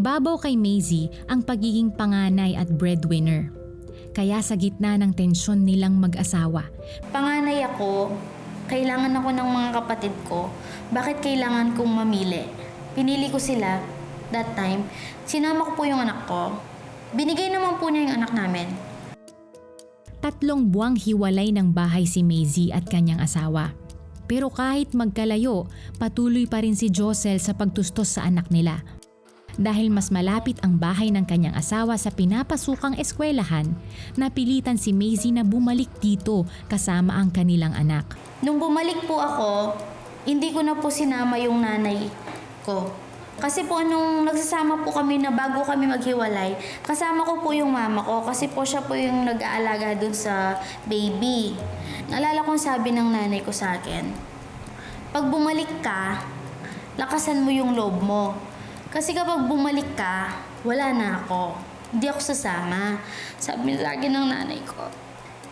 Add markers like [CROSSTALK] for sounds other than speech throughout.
Naibabaw kay Maisie ang pagiging panganay at breadwinner. Kaya sa gitna ng tensyon nilang mag-asawa, Panganay ako, kailangan ako ng mga kapatid ko. Bakit kailangan kong mamili? Pinili ko sila that time. Sinama ko po yung anak ko. Binigay naman po niya yung anak namin. tatlong buwang hiwalay ng bahay si Maisie at kanyang asawa. Pero kahit magkalayo, patuloy pa rin si Josel sa pagtustos sa anak nila. Dahil mas malapit ang bahay ng kanyang asawa sa pinapasukang eskwelahan, napilitan si Maisie na bumalik dito kasama ang kanilang anak. Nung bumalik po ako, hindi ko na po sinama yung nanay ko. Kasi po nung nagsasama po kami na bago kami maghiwalay, kasama ko po yung mama ko kasi po siya po yung nag-aalaga dun sa baby. Naalala kong sabi ng nanay ko sa akin, pag bumalik ka, lakasan mo yung loob mo. Kasi kapag bumalik ka, wala na ako. Hindi ako sasama. Sabi sa akin ng nanay ko.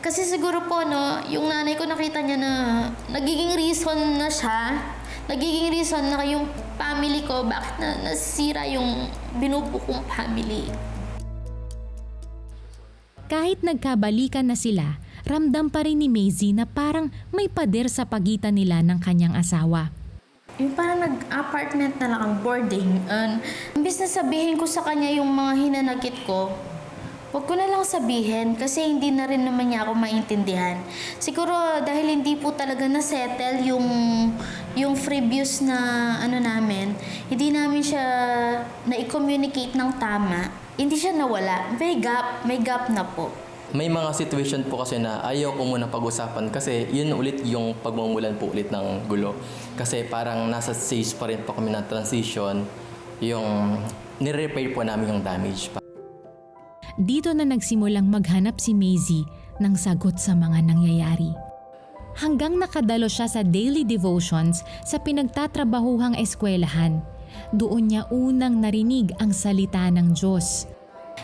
Kasi siguro po, no, yung nanay ko nakita niya na nagiging reason na siya. Nagiging reason na yung family ko, bakit na nasira yung binubo kong family. Kahit nagkabalikan na sila, ramdam pa rin ni Maisie na parang may pader sa pagitan nila ng kanyang asawa. Yung parang nag-apartment na lang ang boarding. And, imbis na sabihin ko sa kanya yung mga hinanakit ko, Huwag ko na lang sabihin kasi hindi na rin naman niya ako maintindihan. Siguro dahil hindi po talaga na-settle yung, yung previous na ano namin, hindi namin siya na-communicate ng tama. Hindi siya nawala. May gap, may gap na po. May mga situation po kasi na ayaw ko muna pag-usapan kasi yun ulit yung pagmumulan po ulit ng gulo. Kasi parang nasa stage pa rin po kami ng transition, yung nire-repair po namin yung damage pa. Dito na nagsimulang maghanap si Maisie ng sagot sa mga nangyayari. Hanggang nakadalo siya sa daily devotions sa pinagtatrabahuhang eskwelahan. Doon niya unang narinig ang salita ng Diyos.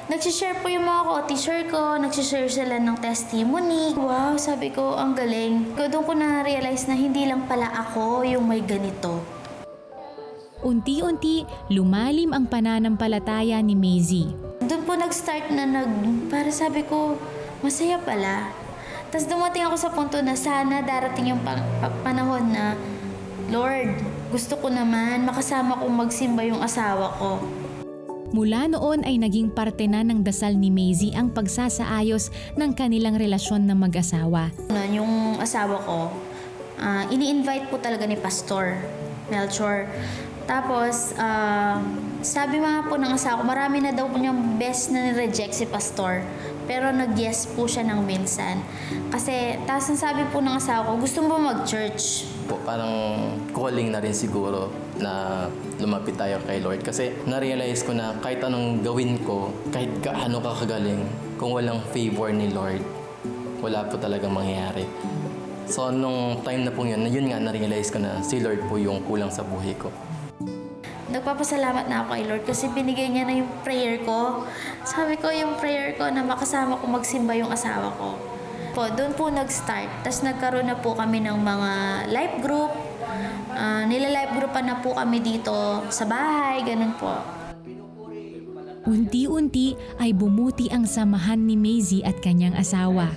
Nagsishare po yung mga co-teacher ko, nagsishare sila ng testimony. Wow, sabi ko, ang galing. Doon ko na-realize na hindi lang pala ako yung may ganito. Unti-unti, lumalim ang pananampalataya ni Maisie. Doon po nag-start na nag... Para sabi ko, masaya pala. Tapos dumating ako sa punto na sana darating yung pa- pa- panahon na, Lord, gusto ko naman makasama kong magsimba yung asawa ko. Mula noon ay naging parte na ng dasal ni Maisie ang pagsasaayos ng kanilang relasyon ng mag-asawa. Yung asawa ko, ah, ini-invite po talaga ni Pastor Melchor. Tapos, ah, sabi mga po ng asawa ko, marami na daw po niyang best na ni-reject si Pastor. Pero nag-yes po siya ng minsan. Kasi, tapos ang sabi po ng asawa ko, gusto mo mag-church. Parang calling na rin siguro na lumapit tayo kay Lord. Kasi na-realize ko na kahit anong gawin ko, kahit gaano ka kagaling, kung walang favor ni Lord, wala po talagang mangyayari. So nung time na po yun, yun nga na-realize ko na si Lord po yung kulang sa buhay ko. Nagpapasalamat na ako kay Lord kasi binigay niya na yung prayer ko. Sabi ko yung prayer ko na makasama ko magsimba yung asawa ko. Po, doon po nag-start. Tapos nagkaroon na po kami ng mga life group. Uh, nila-life group pa na po kami dito sa bahay, ganun po. Unti-unti ay bumuti ang samahan ni Maisie at kanyang asawa.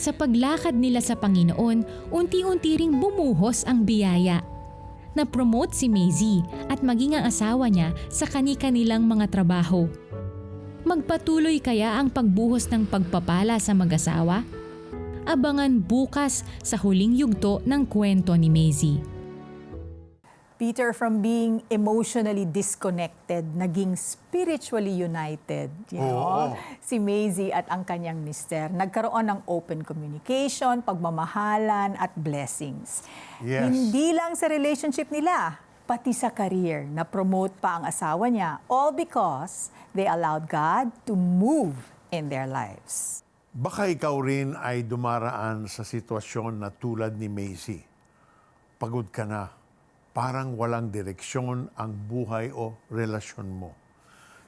Sa paglakad nila sa Panginoon, unti-unti ring bumuhos ang biyaya. Na-promote si Maisie at maging ang asawa niya sa kani-kanilang mga trabaho. Magpatuloy kaya ang pagbuhos ng pagpapala sa mag-asawa? Abangan bukas sa huling yugto ng kwento ni Maisie. Peter, from being emotionally disconnected, naging spiritually united. You know? Si Maisie at ang kanyang mister. Nagkaroon ng open communication, pagmamahalan, at blessings. Yes. Hindi lang sa relationship nila, pati sa career, na-promote pa ang asawa niya. All because they allowed God to move in their lives. Baka ikaw rin ay dumaraan sa sitwasyon na tulad ni Macy. Pagod ka na. Parang walang direksyon ang buhay o relasyon mo.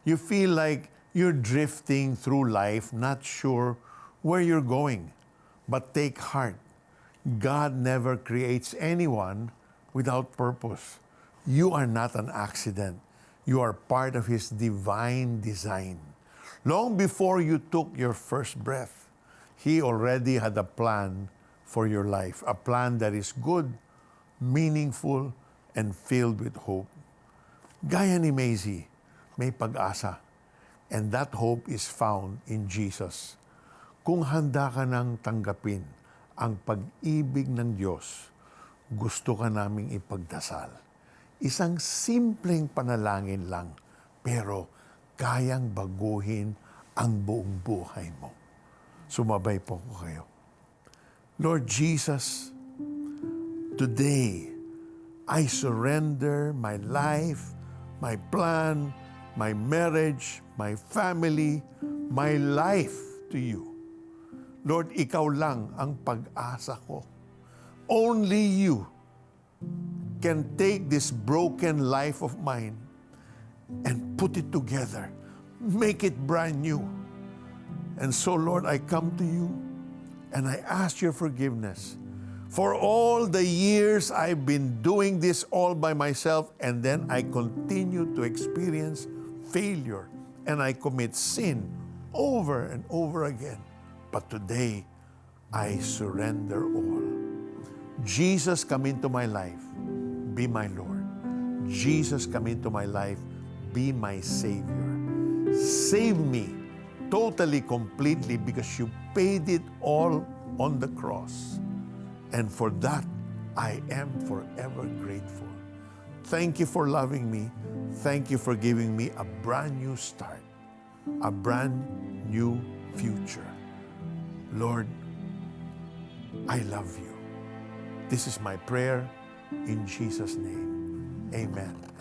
You feel like you're drifting through life, not sure where you're going. But take heart. God never creates anyone without purpose. You are not an accident. You are part of His divine design. Long before you took your first breath, He already had a plan for your life, a plan that is good, meaningful, and filled with hope. Gaya ni Maisie, may pag-asa. And that hope is found in Jesus. Kung handa ka nang tanggapin ang pag-ibig ng Diyos, gusto ka naming ipagdasal. Isang simpleng panalangin lang, pero kayang baguhin ang buong buhay mo. Sumabay po ko kayo. Lord Jesus, today, I surrender my life, my plan, my marriage, my family, my life to you. Lord, ikaw lang ang pag-asa ko. Only you can take this broken life of mine and put it together, make it brand new. And so, Lord, I come to you and I ask your forgiveness for all the years I've been doing this all by myself, and then I continue to experience failure and I commit sin over and over again. But today, I surrender all. Jesus, come into my life. Be my Lord. Jesus, come into my life. Be my Savior. Save me totally, completely, because you paid it all on the cross. And for that, I am forever grateful. Thank you for loving me. Thank you for giving me a brand new start, a brand new future. Lord, I love you. This is my prayer in Jesus' name. Amen.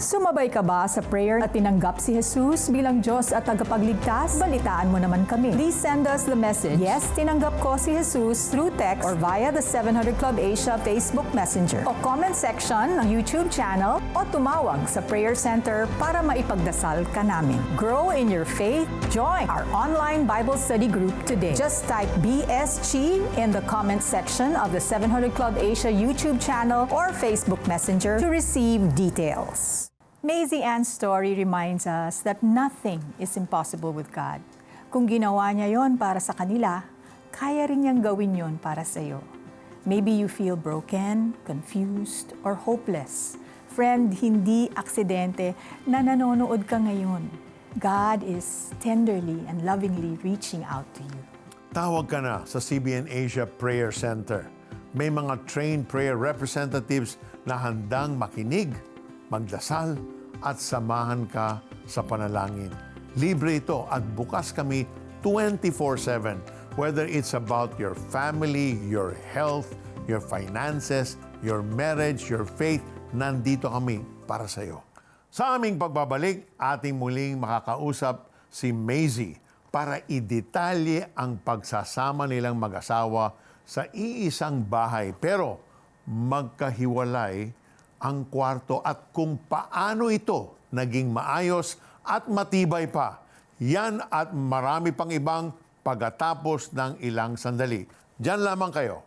Sumabay ka ba sa prayer at tinanggap si Jesus bilang Diyos at tagapagligtas? Balitaan mo naman kami. Please send us the message. Yes, tinanggap ko si Jesus through text or via the 700 Club Asia Facebook Messenger o comment section ng YouTube channel o tumawag sa prayer center para maipagdasal ka namin. Grow in your faith. Join our online Bible study group today. Just type BSG in the comment section of the 700 Club Asia YouTube channel or Facebook Messenger to receive details. Maisie Ann's story reminds us that nothing is impossible with God. Kung ginawa niya yon para sa kanila, kaya rin niyang gawin yon para sa iyo. Maybe you feel broken, confused, or hopeless. Friend, hindi aksidente na nanonood ka ngayon. God is tenderly and lovingly reaching out to you. Tawag ka na sa CBN Asia Prayer Center. May mga trained prayer representatives na handang makinig, magdasal, at samahan ka sa panalangin. Libre ito at bukas kami 24-7. Whether it's about your family, your health, your finances, your marriage, your faith, nandito kami para sa iyo. Sa aming pagbabalik, ating muling makakausap si Maisie para idetalye ang pagsasama nilang mag-asawa sa iisang bahay pero magkahiwalay ang kwarto at kung paano ito naging maayos at matibay pa. Yan at marami pang ibang pagkatapos ng ilang sandali. Diyan lamang kayo.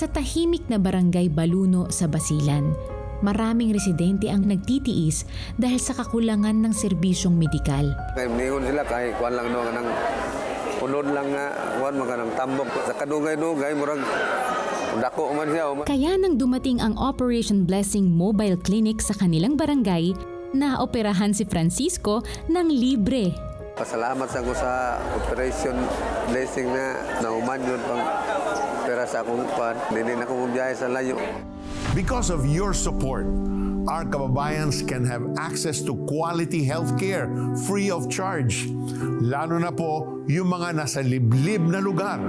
Sa tahimik na barangay Baluno sa Basilan, maraming residente ang nagtitiis dahil sa kakulangan ng serbisyong medikal. Mingon sila kay kuan lang no kanang unod lang nga kuan mga nang tambok sa kadugay-dugay murag dako man siya o Kaya nang dumating ang Operation Blessing Mobile Clinic sa kanilang barangay, naoperahan si Francisco ng libre. Pasalamat sa ko sa operation blessing na nauman yun pang pera sa akong kuan dili na ko biyahe sa layo. Because of your support, our kababayans can have access to quality health care free of charge. Lalo na po yung mga nasa liblib na lugar.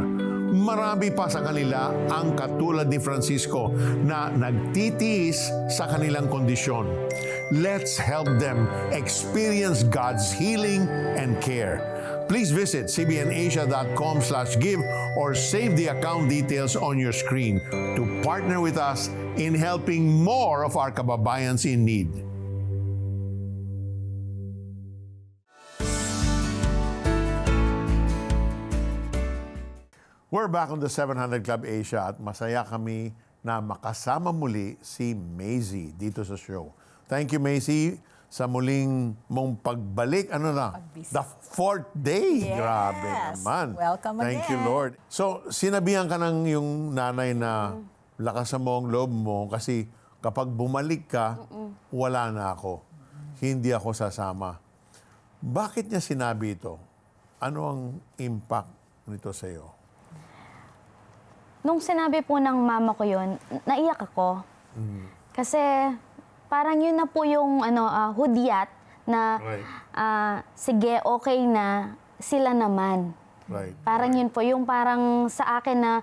Marami pa sa kanila ang katulad ni Francisco na nagtitiis sa kanilang kondisyon. Let's help them experience God's healing and care. Please visit cbnasia.com slash give or save the account details on your screen to partner with us in helping more of our kababayans in need. We're back on the 700 Club Asia at masaya kami na makasama muli si Maisie dito sa show. Thank you, Maisie, sa muling mong pagbalik. Ano na? Pagbisita. The fourth day. Yes. Grabe naman. Welcome Thank you, again. Lord. So, sinabihan ka ng yung nanay na lakasan mo ang loob mo kasi kapag bumalik ka, wala na ako. Hindi ako sasama. Bakit niya sinabi ito? Ano ang impact nito sa iyo? Nung sinabi po ng mama ko yun, naiyak ako. Kasi parang yun na po yung ano, ah, hudyat na Right. ah, sige, okay na, sila naman. Right. Parang yun po, yung parang sa akin na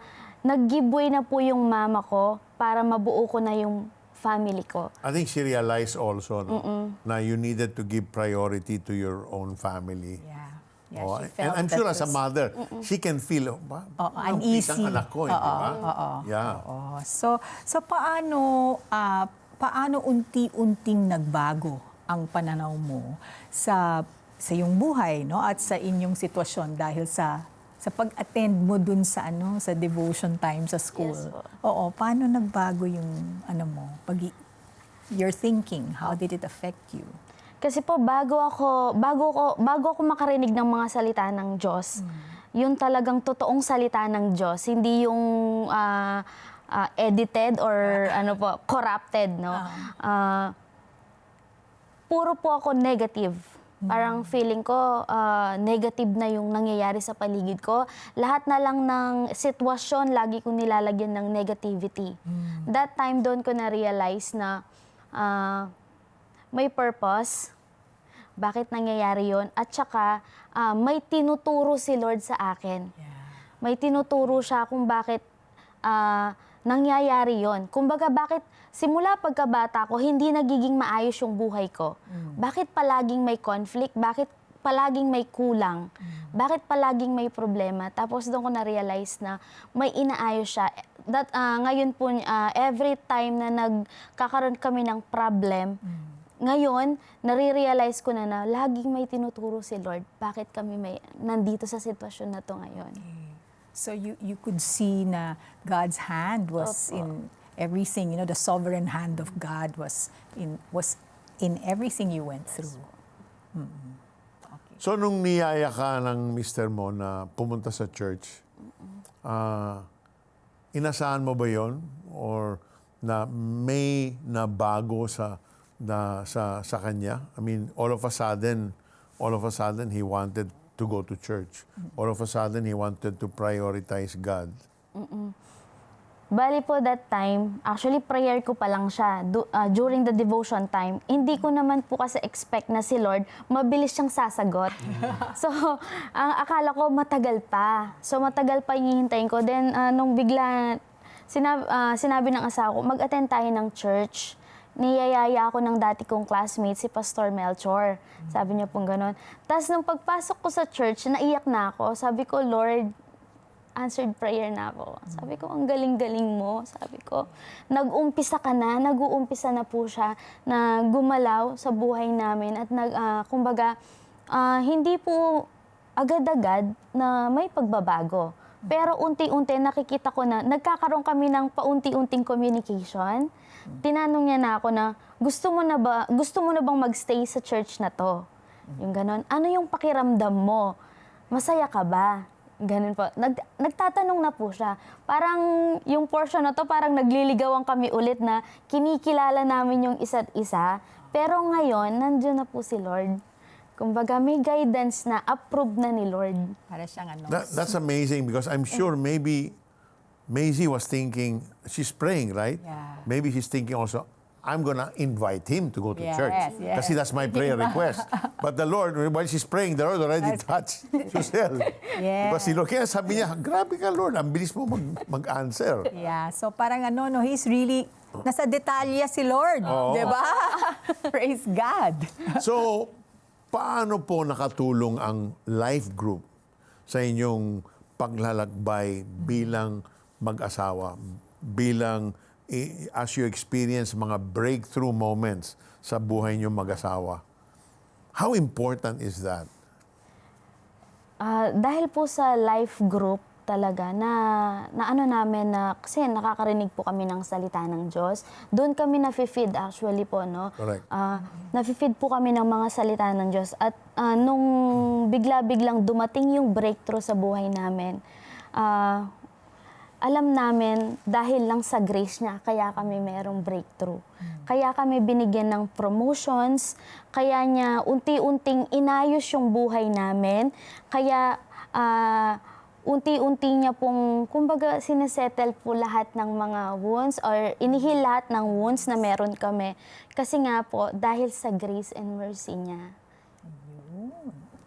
nag-giveaway na po yung mama ko para mabuo ko na yung family ko. I think she realized also no, na you needed to give priority to your own family. Yeah. Yeah, Oh, she and felt I'm that sure as a was- mother, she can feel, oh, ba, Oo, ang uneasy. anak ko, eh, di ba? Oo. Yeah. Oo. So, so paano, ah, paano unti-unting nagbago ang pananaw mo sa sa iyong buhay, no? At sa inyong sitwasyon dahil sa sa pag-attend mo dun sa ano sa devotion time sa school. Yes po. Oo, paano nagbago yung ano mo, pag your thinking, how did it affect you? Kasi po bago ako bago ko bago ako makarinig ng mga salita ng Diyos, yung talagang totoong salita ng Diyos, hindi yung ah, ah, edited or ano po, corrupted, no? Ah, puro po ako negative. Parang feeling ko ah, negative na yung nangyayari sa paligid ko. Lahat na lang ng sitwasyon lagi ko nilalagyan ng negativity. That time doon ko na-realize na ah, may purpose, bakit nangyayari yon at saka ah, may tinuturo si Lord sa akin. May tinuturo siya kung bakit ah, nangyayari yon. Kumbaga bakit simula pagkabata ko hindi nagiging maayos yung buhay ko. Bakit palaging may conflict? Bakit palaging may kulang? Bakit palaging may problema? Tapos doon ko na-realize na may inaayos siya. That, ah, ngayon po, ah, every time na nagkakaroon kami ng problem, ngayon, nare-realize ko na na laging may tinuturo si Lord. Bakit kami may nandito sa sitwasyon na to ngayon? So you you could see na God's hand was in everything, you know, the sovereign hand of God was in was in everything you went through. So, nung niyaya ka ng mister mo na pumunta sa church, ah, inasahan mo ba yon Or na may nabago sa, na, sa, sa kanya? I mean, all of a sudden, all of a sudden, he wanted to go to church. All of a sudden, he wanted to prioritize God. Bali po that time, actually prayer ko pa lang siya du- ah, during the devotion time. Hindi ko naman po kasi expect na si Lord mabilis siyang sasagot. [LAUGHS] so, ang akala ko matagal pa. So matagal pa yung hihintayin ko. Then ah, nung bigla sinabi, sinabi ng asawa ko, mag-attend tayo ng church. Niyayaya ako ng dati kong classmate, si Pastor Melchor. Sabi niya pong gano'n. Tapos nung pagpasok ko sa church, naiyak na ako. Sabi ko, Lord, answered prayer na ako. Sabi ko, ang galing-galing mo. Sabi ko, nag-umpisa ka na, nag-uumpisa na po siya na gumalaw sa buhay namin at nag, ah, kumbaga, ah, hindi po agad-agad na may pagbabago. Pero unti-unti nakikita ko na nagkakaroon kami ng paunti-unting communication. Tinanong niya na ako na gusto mo na ba gusto mo na bang magstay sa church na to? Yung ganon. Ano yung pakiramdam mo? Masaya ka ba? Ganun po. Nag, nagtatanong na po siya. Parang yung portion na to, parang nagliligawan kami ulit na kinikilala namin yung isa't isa. Pero ngayon, nandiyan na po si Lord. Kumbaga, may guidance na approved na ni Lord. Para siyang ano. That, that's amazing because I'm sure maybe Maisie was thinking, she's praying, right? Yeah. Maybe she's thinking also, I'm gonna invite him to go to Yes, church. yes. Kasi that's my prayer [LAUGHS] request. But the Lord, while she's praying, the Lord already touched [LAUGHS] Susel. Yes. Because si Lord, kaya sabi niya, grabe ka Lord, ang bilis mo mag, mag-answer. Yeah, so parang ano, no, he's really, nasa detalye si Lord. Oo. Di ba? [LAUGHS] Praise God. So, paano po nakatulong ang life group sa inyong paglalakbay bilang mag-asawa, bilang as you experience mga breakthrough moments sa buhay niyo mag-asawa? How important is that? Ah, dahil po sa life group, talaga na, na ano namin na kasi nakakarinig po kami ng salita ng Diyos. Doon kami nafe-feed actually po, no? Correct. Ah, nafe-feed po kami ng mga salita ng Diyos. At ah, nung bigla-biglang dumating yung breakthrough sa buhay namin, ah, alam namin dahil lang sa grace niya, kaya kami merong breakthrough. Kaya kami binigyan ng promotions, kaya niya unti-unting inayos yung buhay namin, kaya ah, unti-unti niya pong, kumbaga, sinesettle po lahat ng mga wounds or inihil lahat ng wounds na meron kami. Kasi nga po, dahil sa grace and mercy niya.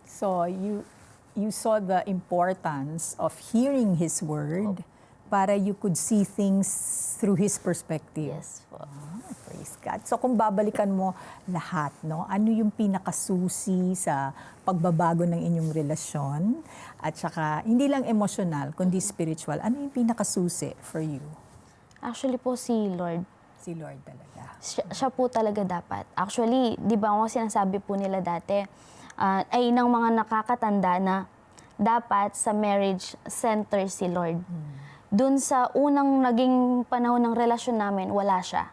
So you you saw the importance of hearing His word para you could see things through His perspective. Yes po. Ah, praise God. So kung babalikan mo lahat, no, ano yung pinakasusi sa pagbabago ng inyong relasyon at saka hindi lang emotional kundi spiritual, ano yung pinakasusi for you? Actually po si Lord, Si Lord talaga. siya, siya po talaga dapat. Actually, di ba ako sinasabi po nila dati, ah, ay ng mga nakakatanda na dapat sa marriage center si Lord. Doon sa unang naging panahon ng relasyon namin, wala siya.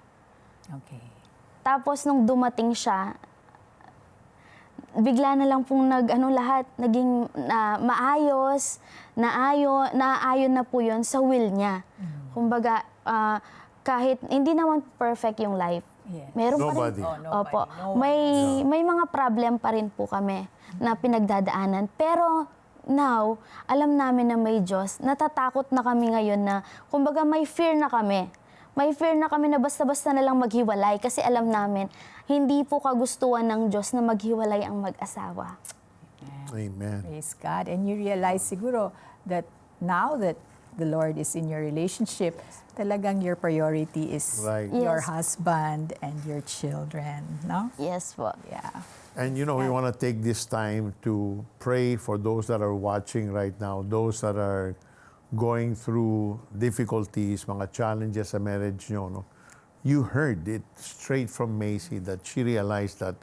Okay. Tapos nung dumating siya, bigla na lang pong nag ano lahat naging na maayos, naayo, naayon na po 'yon sa will niya. Kumbaga ah, kahit hindi naman perfect yung life. Yes. Meron Nobody. pa rin. Oh, nobody. Opo. No one. may may mga problem pa rin po kami na pinagdadaanan. Pero now, alam namin na may Diyos. Natatakot na kami ngayon na, kumbaga may fear na kami. May fear na kami na basta-basta na lang maghiwalay kasi alam namin, hindi po kagustuhan ng Diyos na maghiwalay ang mag-asawa. Amen. Praise God. And you realize siguro that now that the Lord is in your relationship, talagang your priority is Right. your Yes. husband and your children, no? Yes po. Yeah. And you know, we want to take this time to pray for those that are watching right now, those that are going through difficulties, mga challenges sa marriage nyo. No? You heard it straight from Macy that she realized that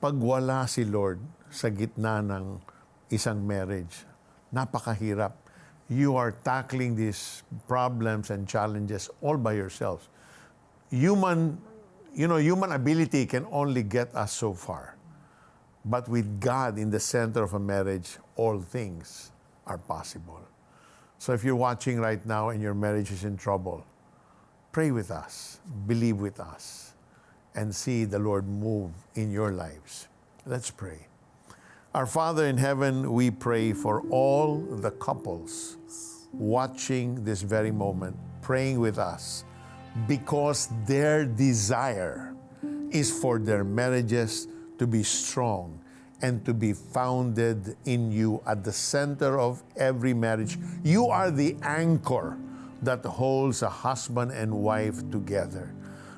pag wala si Lord sa gitna ng isang marriage, napakahirap. You are tackling these problems and challenges all by yourselves human you know human ability can only get us so far but with god in the center of a marriage all things are possible. So if you're watching right now and your marriage is in trouble pray with us believe with us and see the lord move in your lives. Let's pray. Our father in heaven we pray for all the couples watching this very moment praying with us because their desire is for their marriages to be strong and to be founded in you at the center of every marriage. You are the anchor that holds a husband and wife together.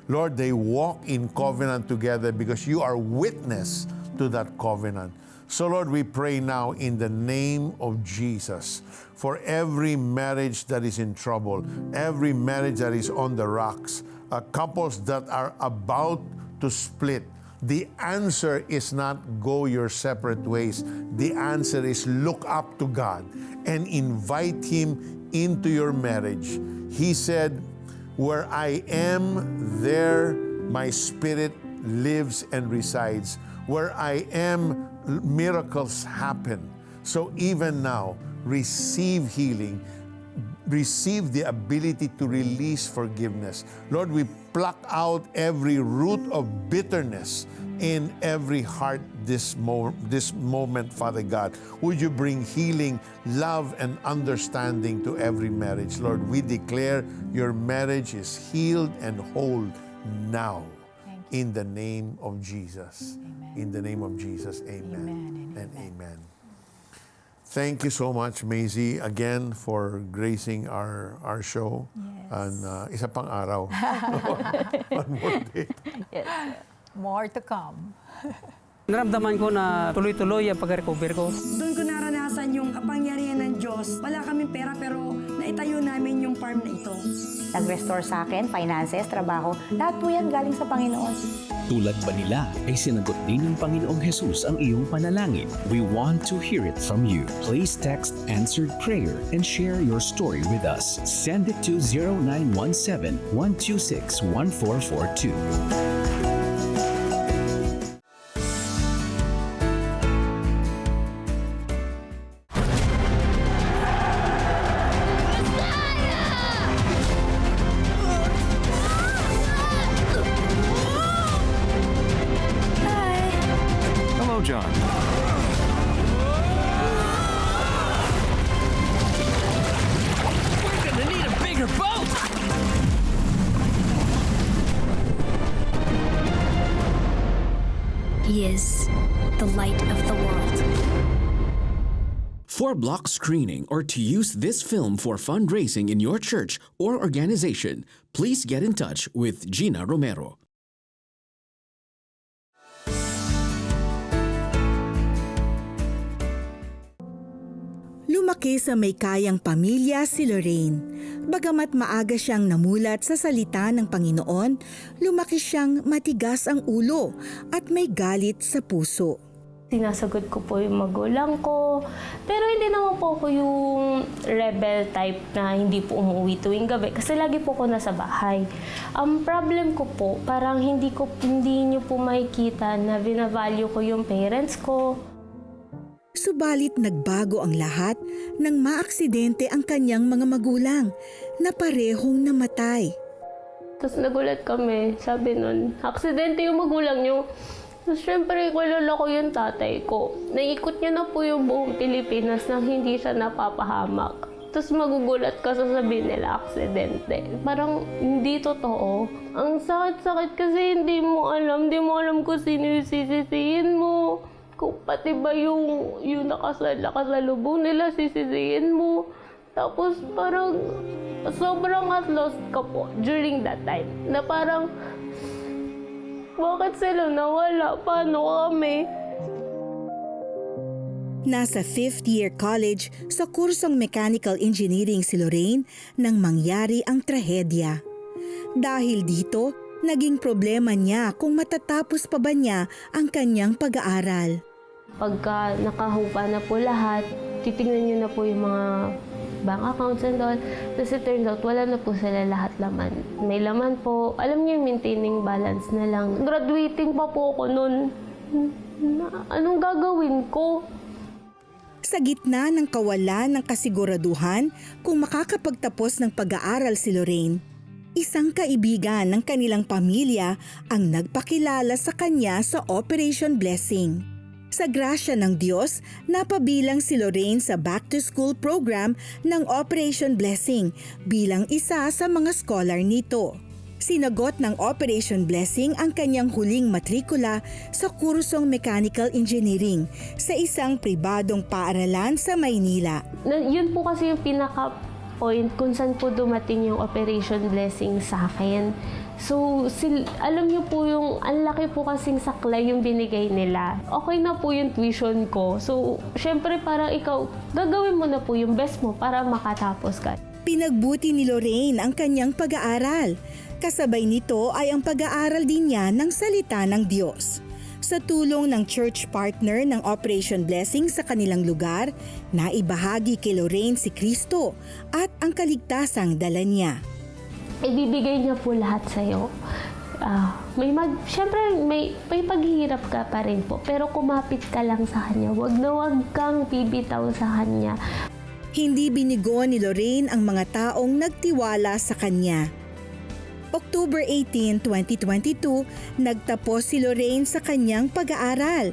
Lord, they walk in covenant together because you are witness to that covenant. So, Lord, we pray now in the name of Jesus for every marriage that is in trouble, every marriage that is on the rocks, uh, couples that are about to split. The answer is not go your separate ways. The answer is look up to God and invite Him into your marriage. He said, Where I am, there my spirit lives and resides. Where I am, miracles happen. So even now, receive healing, receive the ability to release forgiveness. Lord, we pluck out every root of bitterness in every heart this, mo- this moment, Father God. Would you bring healing, love, and understanding to every marriage? Lord, we declare your marriage is healed and whole now. In the name of Jesus. In the name of Jesus, amen. and amen. Thank you so much, Maisie, again for gracing our our show. And uh, isa pang araw. [LAUGHS] [LAUGHS] One more day. More to come. [LAUGHS] Naramdaman ko na tuloy-tuloy ang pag-recover ko. Doon ko naranasan yung kapangyarihan ng Diyos. Wala kaming pera pero naitayo namin yung farm na ito. Nag-restore sa akin, finances, trabaho. Lahat po yan galing sa Panginoon. Tulad ba nila ay sinagot din ng Panginoong Jesus ang iyong panalangin? We want to hear it from you. Please text answered prayer and share your story with us. Send it to 0917 126 1442. For block screening or to use this film for fundraising in your church or organization, please get in touch with Gina Romero. Lumaki sa may kayang pamilya si Lorraine. Bagamat maaga siyang namulat sa salita ng Panginoon, lumaki siyang matigas ang ulo at may galit sa puso. Sinasagot ko po yung magulang ko. Pero hindi naman po ako yung rebel type na hindi po umuwi tuwing gabi kasi lagi po ako nasa bahay. Ang problem ko po, parang hindi ko hindi niyo po makikita na binavalue ko yung parents ko. Subalit nagbago ang lahat nang maaksidente ang kanyang mga magulang na parehong namatay. Tapos nagulat kami, sabi nun, aksidente yung magulang niyo. Tapos syempre, kilala ko yung tatay ko. Naikot niya na po yung buong Pilipinas nang hindi siya napapahamak. Tapos magugulat ka sasabihin nila aksidente. Parang hindi totoo. Ang sakit-sakit kasi hindi mo alam. Hindi mo alam kung sino yung sisisihin mo. Kung pati ba yung, yung nakasal, nakasalubong nila sisisihin mo. Tapos parang sobrang at lost ka po during that time. Na parang bakit sila nawala? Paano kami? Nasa fifth year college sa kursong mechanical engineering si Lorraine nang mangyari ang trahedya. Dahil dito, naging problema niya kung matatapos pa ba niya ang kanyang pag-aaral. Pagka nakahupa na po lahat, titingnan niyo na po yung mga bank accounts and all. Tapos it turns out, wala na po sila lahat laman. May laman po. Alam niyo, yung maintaining balance na lang. Graduating pa po ako noon. Anong gagawin ko? Sa gitna ng kawalan ng kasiguraduhan kung makakapagtapos ng pag-aaral si Lorraine, isang kaibigan ng kanilang pamilya ang nagpakilala sa kanya sa Operation Blessing. Sa grasya ng Diyos, napabilang si Lorraine sa Back to School program ng Operation Blessing bilang isa sa mga scholar nito. Sinagot ng Operation Blessing ang kanyang huling matrikula sa kursong Mechanical Engineering sa isang pribadong paaralan sa Maynila. Na, yun po kasi yung pinaka point kung saan po dumating yung Operation Blessing sa akin. So, sil, alam niyo po yung, ang laki po kasing saklay yung binigay nila. Okay na po yung tuition ko. So, syempre parang ikaw, gagawin mo na po yung best mo para makatapos ka. Pinagbuti ni Lorraine ang kanyang pag-aaral. Kasabay nito ay ang pag-aaral din niya ng salita ng Diyos. Sa tulong ng church partner ng Operation Blessing sa kanilang lugar, naibahagi kay Lorraine si Kristo at ang kaligtasang dala niya. Ibibigay niya po lahat sa'yo. Ah, may mag, syempre may, may paghihirap ka pa rin po. Pero kumapit ka lang sa kanya. Huwag na huwag kang bibitaw sa kanya. Hindi binigo ni Lorraine ang mga taong nagtiwala sa kanya. October 18, 2022, nagtapos si Lorraine sa kanyang pag-aaral.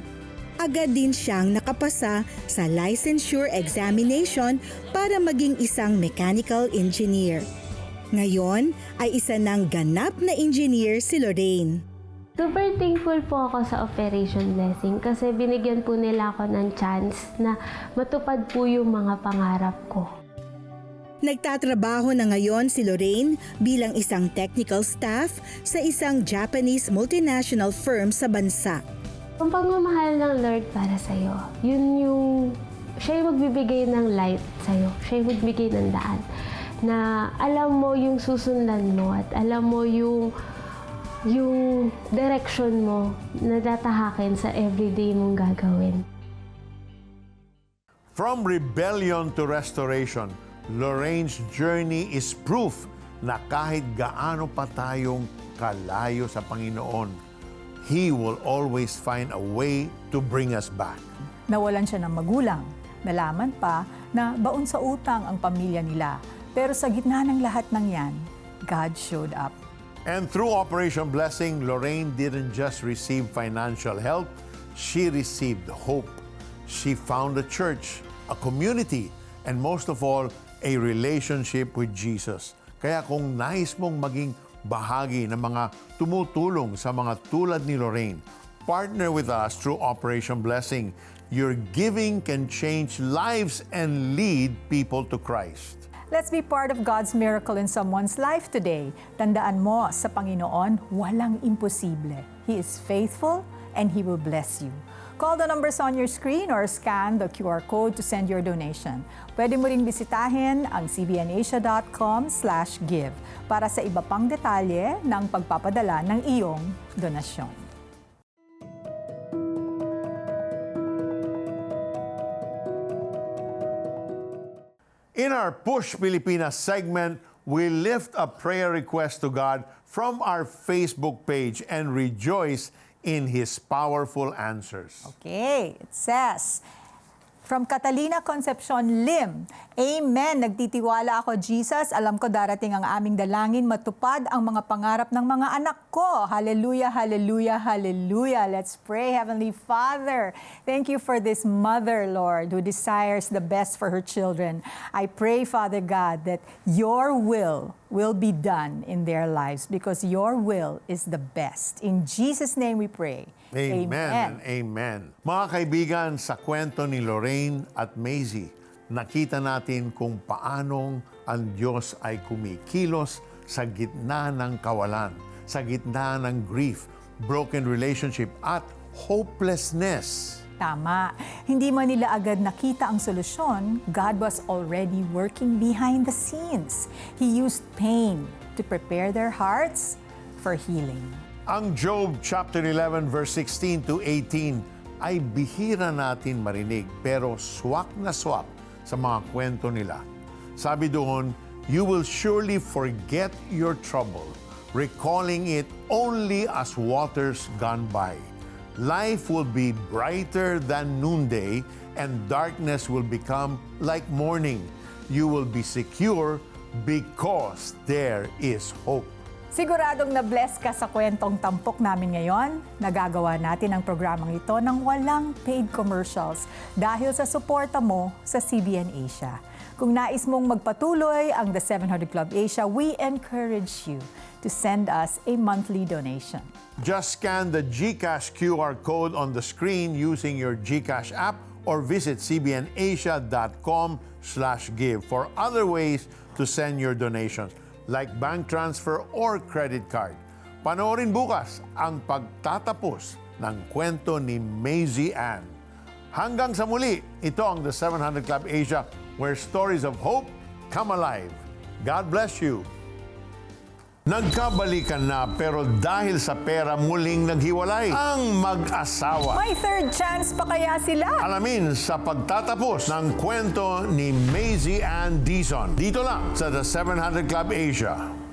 Agad din siyang nakapasa sa licensure examination para maging isang mechanical engineer. Ngayon ay isa ng ganap na engineer si Lorraine. Super thankful po ako sa Operation Blessing kasi binigyan po nila ako ng chance na matupad po yung mga pangarap ko. Nagtatrabaho na ngayon si Lorraine bilang isang technical staff sa isang Japanese multinational firm sa bansa. Ang pagmamahal ng Lord para sa'yo, yun yung, siya yung magbibigay ng light sa'yo. Siya yung magbibigay ng daan. Na alam mo yung susundan mo at alam mo yung yung direction mo na tatahakin sa everyday mong gagawin. From rebellion to restoration, Lorraine's journey is proof na kahit gaano pa tayong kalayo sa Panginoon, He will always find a way to bring us back. Nawalan siya ng magulang. Nalaman pa na baon sa utang ang pamilya nila. Pero sa gitna ng lahat ng yan, God showed up. And through Operation Blessing, Lorraine didn't just receive financial help, she received hope. She found a church, a community, and most of all, a relationship with Jesus. Kaya kung nais mong maging bahagi ng mga tumutulong sa mga tulad ni Lorraine, partner with us through Operation Blessing. Your giving can change lives and lead people to Christ. Let's be part of God's miracle in someone's life today. Tandaan mo, sa Panginoon, walang imposible. He is faithful and He will bless you. Call the numbers on your screen or scan the QR code to send your donation. Pwede mo ring bisitahin ang cbnasia.com give para sa iba pang detalye ng pagpapadala ng iyong donasyon. In our Push Pilipinas segment, we lift a prayer request to God from our Facebook page and rejoice in His powerful answers. Okay, it says, From Catalina Concepcion Lim, Amen. Nagtitiwala ako, Jesus. Alam ko darating ang aming dalangin. Matupad ang mga pangarap ng mga anak ko. Hallelujah, hallelujah, hallelujah. Let's pray, Heavenly Father. Thank you for this mother, Lord, who desires the best for her children. I pray, Father God, that your will will be done in their lives because your will is the best. In Jesus' name we pray. Amen, and amen. Mga kaibigan, sa kwento ni Lorraine at Maisie, nakita natin kung paanong ang Diyos ay kumikilos sa gitna ng kawalan, sa gitna ng grief, broken relationship at hopelessness. Tama. Hindi man nila agad nakita ang solusyon, God was already working behind the scenes. He used pain to prepare their hearts for healing. Ang Job chapter 11 verse 16 to 18 ay bihira natin marinig pero swak na swak sa mga kwento nila. Sabi doon, you will surely forget your trouble, recalling it only as waters gone by. Life will be brighter than noonday and darkness will become like morning. You will be secure because there is hope. Siguradong na-bless ka sa kwentong tampok namin ngayon. Nagagawa natin ang programang ito ng walang paid commercials dahil sa suporta mo sa CBN Asia. Kung nais mong magpatuloy ang The 700 Club Asia, we encourage you to send us a monthly donation. Just scan the GCash QR code on the screen using your GCash app or visit cbnasia.com slash give for other ways to send your donations like bank transfer or credit card. Panoorin bukas ang pagtatapos ng kwento ni Maisie Ann. Hanggang sa muli, ito ang The 700 Club Asia where stories of hope come alive. God bless you. Nagkabalikan na pero dahil sa pera muling naghiwalay ang mag-asawa. May third chance pa kaya sila? Alamin sa pagtatapos ng kwento ni Maisie Ann Dizon. Dito lang sa The 700 Club Asia.